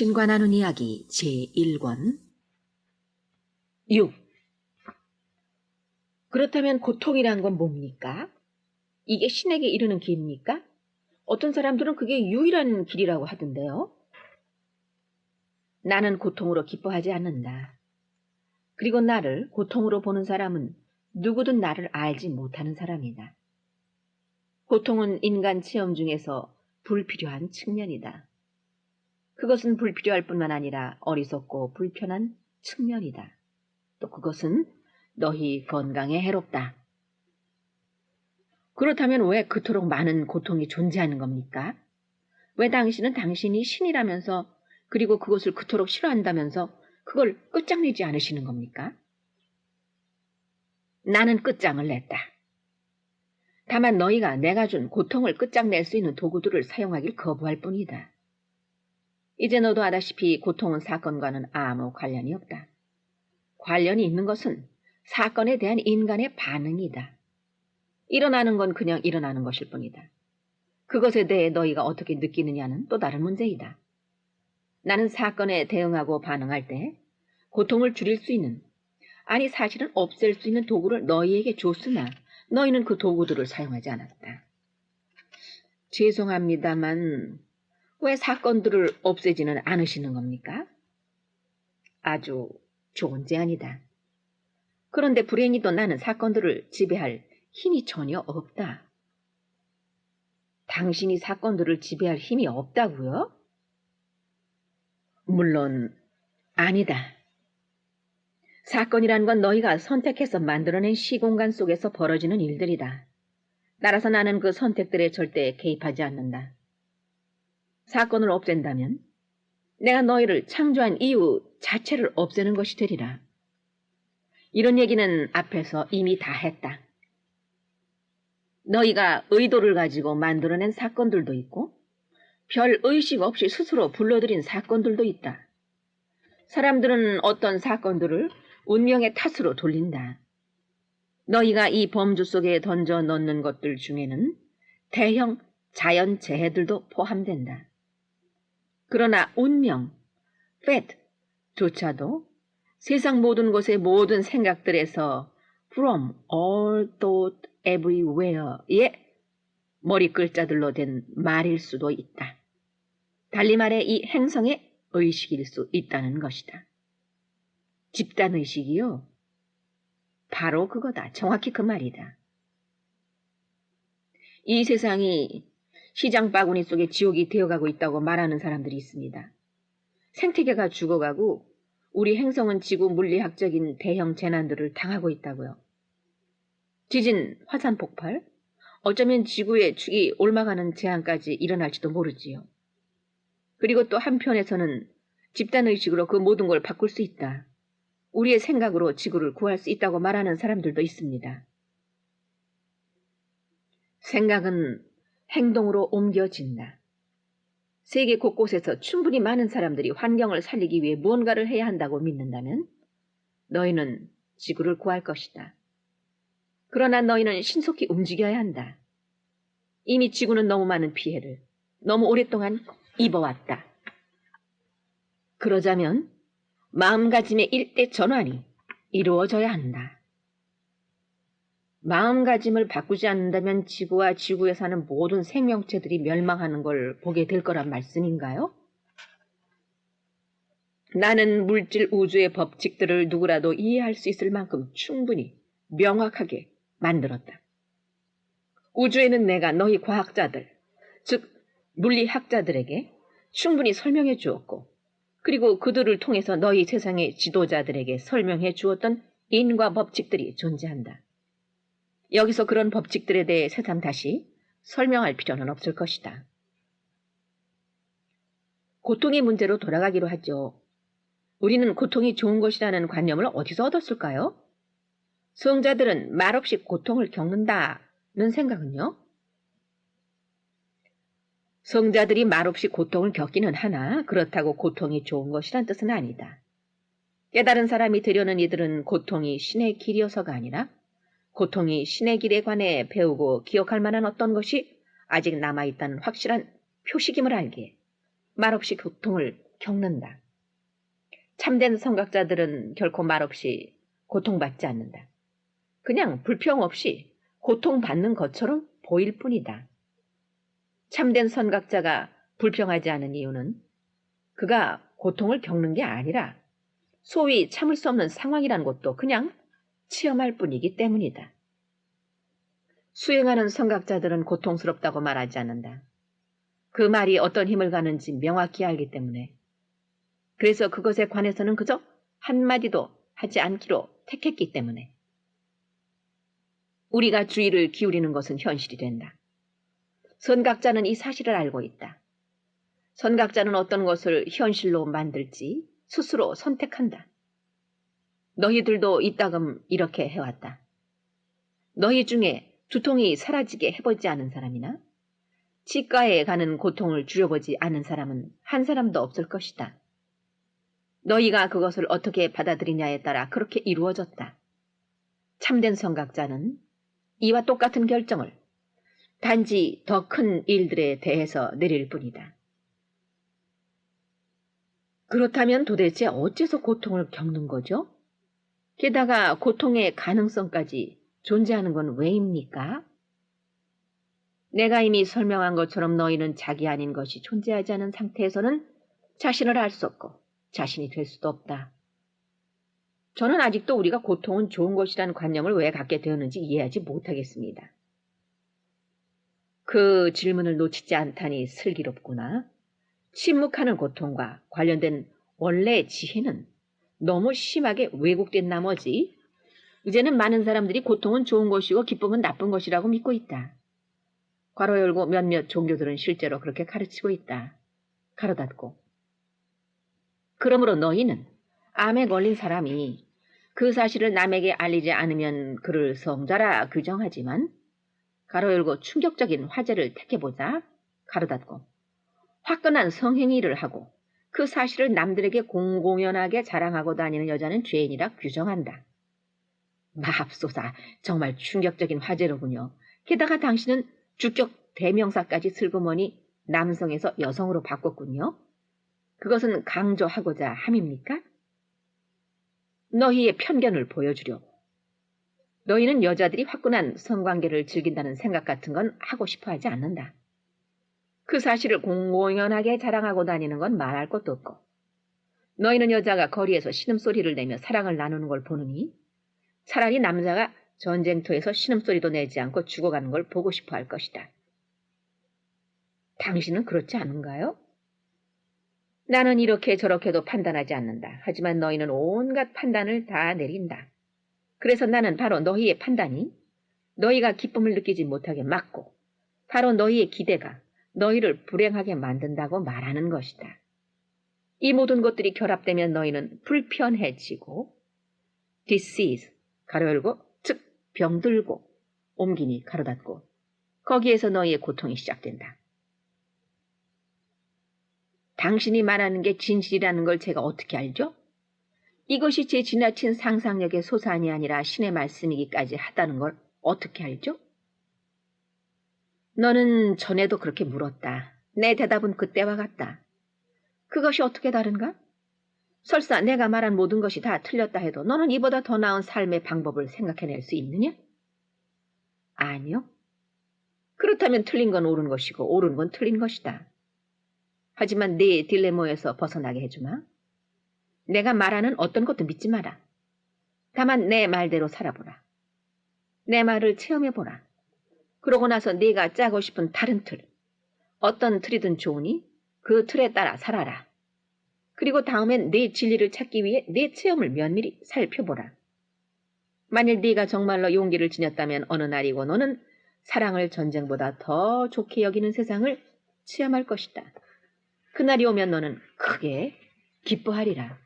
신과 나눈 이야기 제1권 6. 그렇다면 고통이란 건 뭡니까? 이게 신에게 이르는 길입니까? 어떤 사람들은 그게 유일한 길이라고 하던데요. 나는 고통으로 기뻐하지 않는다. 그리고 나를 고통으로 보는 사람은 누구든 나를 알지 못하는 사람이다. 고통은 인간 체험 중에서 불필요한 측면이다. 그것은 불필요할 뿐만 아니라 어리석고 불편한 측면이다. 또 그것은 너희 건강에 해롭다. 그렇다면 왜 그토록 많은 고통이 존재하는 겁니까? 왜 당신은 당신이 신이라면서 그리고 그것을 그토록 싫어한다면서 그걸 끝장내지 않으시는 겁니까? 나는 끝장을 냈다. 다만 너희가 내가 준 고통을 끝장낼 수 있는 도구들을 사용하길 거부할 뿐이다. 이제 너도 아다시피 고통은 사건과는 아무 관련이 없다. 관련이 있는 것은 사건에 대한 인간의 반응이다. 일어나는 건 그냥 일어나는 것일 뿐이다. 그것에 대해 너희가 어떻게 느끼느냐는 또 다른 문제이다. 나는 사건에 대응하고 반응할 때 고통을 줄일 수 있는, 아니 사실은 없앨 수 있는 도구를 너희에게 줬으나 너희는 그 도구들을 사용하지 않았다. 죄송합니다만 왜 사건들을 없애지는 않으시는 겁니까? 아주 좋은 제안이다. 그런데 불행히도 나는 사건들을 지배할 힘이 전혀 없다. 당신이 사건들을 지배할 힘이 없다고요? 물론 아니다. 사건이란 건 너희가 선택해서 만들어낸 시공간 속에서 벌어지는 일들이다. 따라서 나는 그 선택들에 절대 개입하지 않는다. 사건을 없앤다면 내가 너희를 창조한 이유 자체를 없애는 것이 되리라. 이런 얘기는 앞에서 이미 다 했다. 너희가 의도를 가지고 만들어낸 사건들도 있고 별 의식 없이 스스로 불러들인 사건들도 있다. 사람들은 어떤 사건들을 운명의 탓으로 돌린다. 너희가 이 범주 속에 던져 넣는 것들 중에는 대형 자연 재해들도 포함된다. 그러나 운명, fate조차도 세상 모든 곳의 모든 생각들에서 from all thought everywhere의 머리 글자들로 된 말일 수도 있다. 달리 말해 이 행성의 의식일 수 있다는 것이다. 집단의식이요? 바로 그거다. 정확히 그 말이다. 이 세상이 시장 바구니 속에 지옥이 되어가고 있다고 말하는 사람들이 있습니다. 생태계가 죽어가고 우리 행성은 지구 물리학적인 대형 재난들을 당하고 있다고요. 지진, 화산 폭발, 어쩌면 지구의 축이 옮아가는 재앙까지 일어날지도 모르지요. 그리고 또 한편에서는 집단의식으로 그 모든 걸 바꿀 수 있다. 우리의 생각으로 지구를 구할 수 있다고 말하는 사람들도 있습니다. 생각은 행동으로 옮겨진다. 세계 곳곳에서 충분히 많은 사람들이 환경을 살리기 위해 무언가를 해야 한다고 믿는다면 너희는 지구를 구할 것이다. 그러나 너희는 신속히 움직여야 한다. 이미 지구는 너무 많은 피해를 너무 오랫동안 입어왔다. 그러자면 마음가짐의 일대 전환이 이루어져야 한다. 마음가짐을 바꾸지 않는다면 지구와 지구에 사는 모든 생명체들이 멸망하는 걸 보게 될 거란 말씀인가요? 나는 물질 우주의 법칙들을 누구라도 이해할 수 있을 만큼 충분히 명확하게 만들었다. 우주에는 내가 너희 과학자들, 즉 물리학자들에게 충분히 설명해 주었고, 그리고 그들을 통해서 너희 세상의 지도자들에게 설명해 주었던 인과 법칙들이 존재한다. 여기서 그런 법칙들에 대해 새삼 다시 설명할 필요는 없을 것이다. 고통의 문제로 돌아가기로 하죠. 우리는 고통이 좋은 것이라는 관념을 어디서 얻었을까요? 성자들은 말없이 고통을 겪는다는 생각은요? 성자들이 말없이 고통을 겪기는 하나 그렇다고 고통이 좋은 것이란 뜻은 아니다. 깨달은 사람이 되려는 이들은 고통이 신의 길이어서가 아니라 고통이 신의 길에 관해 배우고 기억할 만한 어떤 것이 아직 남아있다는 확실한 표식임을 알기에 말없이 고통을 겪는다. 참된 선각자들은 결코 말없이 고통받지 않는다. 그냥 불평 없이 고통받는 것처럼 보일 뿐이다. 참된 선각자가 불평하지 않은 이유는 그가 고통을 겪는 게 아니라 소위 참을 수 없는 상황이라는 것도 그냥 체험할 뿐이기 때문이다. 수행하는 선각자들은 고통스럽다고 말하지 않는다. 그 말이 어떤 힘을 가는지 명확히 알기 때문에. 그래서 그것에 관해서는 그저 한마디도 하지 않기로 택했기 때문에. 우리가 주의를 기울이는 것은 현실이 된다. 선각자는 이 사실을 알고 있다. 선각자는 어떤 것을 현실로 만들지 스스로 선택한다. 너희들도 이따금 이렇게 해왔다. 너희 중에 두통이 사라지게 해보지 않은 사람이나 치과에 가는 고통을 줄여보지 않은 사람은 한 사람도 없을 것이다. 너희가 그것을 어떻게 받아들이냐에 따라 그렇게 이루어졌다. 참된 성각자는 이와 똑같은 결정을 단지 더 큰 일들에 대해서 내릴 뿐이다. 그렇다면 도대체 어째서 고통을 겪는 거죠? 게다가 고통의 가능성까지 존재하는 건 왜입니까? 내가 이미 설명한 것처럼 너희는 자기 아닌 것이 존재하지 않은 상태에서는 자신을 알 수 없고 자신이 될 수도 없다. 저는 아직도 우리가 고통은 좋은 것이라는 관념을 왜 갖게 되었는지 이해하지 못하겠습니다. 그 질문을 놓치지 않다니 슬기롭구나. 침묵하는 고통과 관련된 원래의 지혜는 너무 심하게 왜곡된 나머지 이제는 많은 사람들이 고통은 좋은 것이고 기쁨은 나쁜 것이라고 믿고 있다. 괄호 열고 몇몇 종교들은 실제로 그렇게 가르치고 있다. 가로 닫고. 그러므로 너희는 암에 걸린 사람이 그 사실을 남에게 알리지 않으면 그를 성자라 규정하지만 가로 열고 충격적인 화제를 택해보자. 가로 닫고. 화끈한 성행위를 하고 그 사실을 남들에게 공공연하게 자랑하고 다니는 여자는 죄인이라 규정한다. 맙소사 정말 충격적인 화제로군요. 게다가 당신은 주격 대명사까지 슬그머니 남성에서 여성으로 바꿨군요. 그것은 강조하고자 함입니까? 너희의 편견을 보여주려고. 너희는 여자들이 화끈한 성관계를 즐긴다는 생각 같은 건 하고 싶어 하지 않는다. 그 사실을 공공연하게 자랑하고 다니는 건 말할 것도 없고. 너희는 여자가 거리에서 신음소리를 내며 사랑을 나누는 걸 보느니 차라리 남자가 전쟁터에서 신음소리도 내지 않고 죽어가는 걸 보고 싶어 할 것이다. 당신은 그렇지 않은가요? 나는 이렇게 저렇게도 판단하지 않는다. 하지만 너희는 온갖 판단을 다 내린다. 그래서 나는 바로 너희의 판단이 너희가 기쁨을 느끼지 못하게 막고 바로 너희의 기대가 너희를 불행하게 만든다고 말하는 것이다. 이 모든 것들이 결합되면 너희는 불편해지고 disease 가로 열고 즉 병들고 옮기니 가로 닫고 거기에서 너희의 고통이 시작된다. 당신이 말하는 게 진실이라는 걸 제가 어떻게 알죠? 이것이 제 지나친 상상력의 소산이 아니라 신의 말씀이기까지 하다는 걸 어떻게 알죠? 너는 전에도 그렇게 물었다. 내 대답은 그때와 같다. 그것이 어떻게 다른가? 설사 내가 말한 모든 것이 다 틀렸다 해도 너는 이보다 더 나은 삶의 방법을 생각해낼 수 있느냐? 아니요. 그렇다면 틀린 건 옳은 것이고 옳은 건 틀린 것이다. 하지만 네 딜레모에서 벗어나게 해주마. 내가 말하는 어떤 것도 믿지 마라. 다만 내 말대로 살아보라. 내 말을 체험해보라. 그러고 나서 네가 짜고 싶은 다른 틀, 어떤 틀이든 좋으니 그 틀에 따라 살아라. 그리고 다음엔 네 진리를 찾기 위해 네 체험을 면밀히 살펴보라. 만일 네가 정말로 용기를 지녔다면 어느 날이고 너는 사랑을 전쟁보다 더 좋게 여기는 세상을 체험할 것이다. 그날이 오면 너는 크게 기뻐하리라.